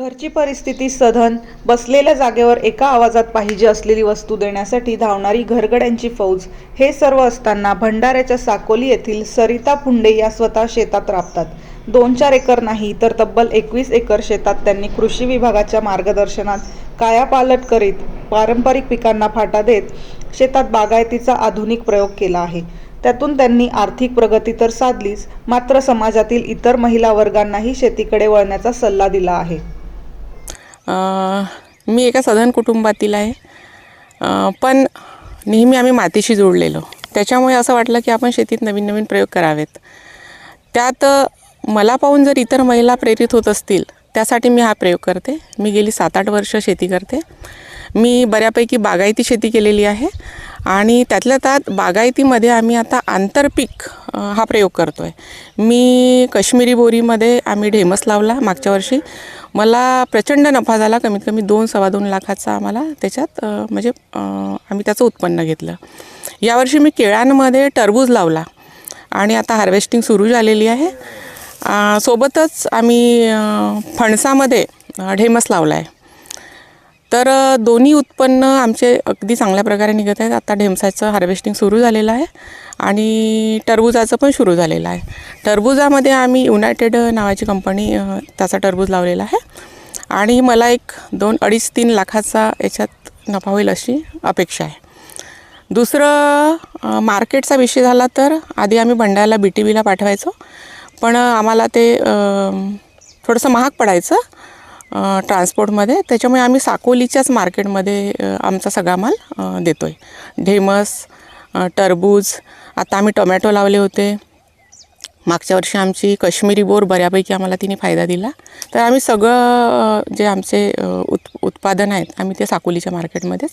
घरची परिस्थिती सधन बसलेल्या जागेवर एका आवाजात पाहिजे असलेली वस्तू देण्यासाठी धावणारी घरगड्यांची फौज हे सर्व असताना भंडाऱ्याच्या साकोली येथील सरिता फुंडे या स्वतः शेतात राबतात. दोन चार एकर नाही तर तब्बल एकवीस एकर शेतात त्यांनी कृषी विभागाच्या मार्गदर्शनात कायापालट करीत पारंपरिक पिकांना फाटा देत शेतात बागायतीचा आधुनिक प्रयोग केला आहे. त्यातून त्यांनी आर्थिक प्रगती तर साधलीच मात्र समाजातील इतर महिला वर्गांनाही शेतीकडे वळण्याचा सल्ला दिला आहे. मी एका सधन कुटुंबातील आहे. पण नेहमी आम्ही मातीशी जोडलेलो त्याच्यामुळे असं वाटलं की आपण शेतीत नवीन नवीन प्रयोग करावेत. त्यात मला पाहून जर इतर महिला प्रेरित होत असतील त्यासाठी मी हा प्रयोग करते. मी गेली सात आठ वर्ष शेती करते. मी बऱ्यापैकी बागायती शेती केलेली आहे. आणि त्यातल्या त्यात बागायतीमध्ये आम्ही आता आंतरपीक हा प्रयोग करतो आहे मी काश्मीरी बोरीमध्ये आम्ही ढेमस लावला मागच्या वर्षी. मला प्रचंड नफा झाला कमीत कमी दोन सव्वा दोन लाखाचा आम्हाला त्याच्यात म्हणजे आम्ही त्याचं उत्पन्न घेतलं. यावर्षी मी केळ्यांमध्ये टरबूज लावला आणि आता हार्वेस्टिंग सुरू झालेली आहे. सोबतच आम्ही फणसामध्ये ढेमस लावला आहे तर दोन्ही उत्पन्न आमचे अगदी चांगल्या प्रकारे निघत आहेत. आता ढेमसाचं हार्वेस्टिंग सुरू झालेलं आहे आणि टरबुजाचं पण सुरू झालेलं आहे. टरबुजामध्ये आम्ही युनायटेड नावाची कंपनी त्याचा टरबूज लावलेला आहे. आणि मला एक दोन अडीच तीन लाखाचा याच्यात नफा होईल अशी अपेक्षा आहे. दुसरं मार्केटचा विषय झाला तर आधी आम्ही भंडाऱ्याला बी टी बीला पाठवायचो. पण आम्हाला ते थोडंसं महाग पडायचं. ट्रान्सपोर्टमध्ये त्याच्यामुळे आम्ही साकोलीच्याच मार्केटमध्ये आमचा सगळा माल देतो आहे ढेमस टरबूज आता आम्ही टोमॅटो लावले होते. मागच्या वर्षी आमची कश्मीरी बोर बऱ्यापैकी आम्हाला तिने फायदा दिला. तर आम्ही सगळं जे आमचे उत् उत उत्पादन आहेत आम्ही ते साकोलीच्या मार्केटमध्येच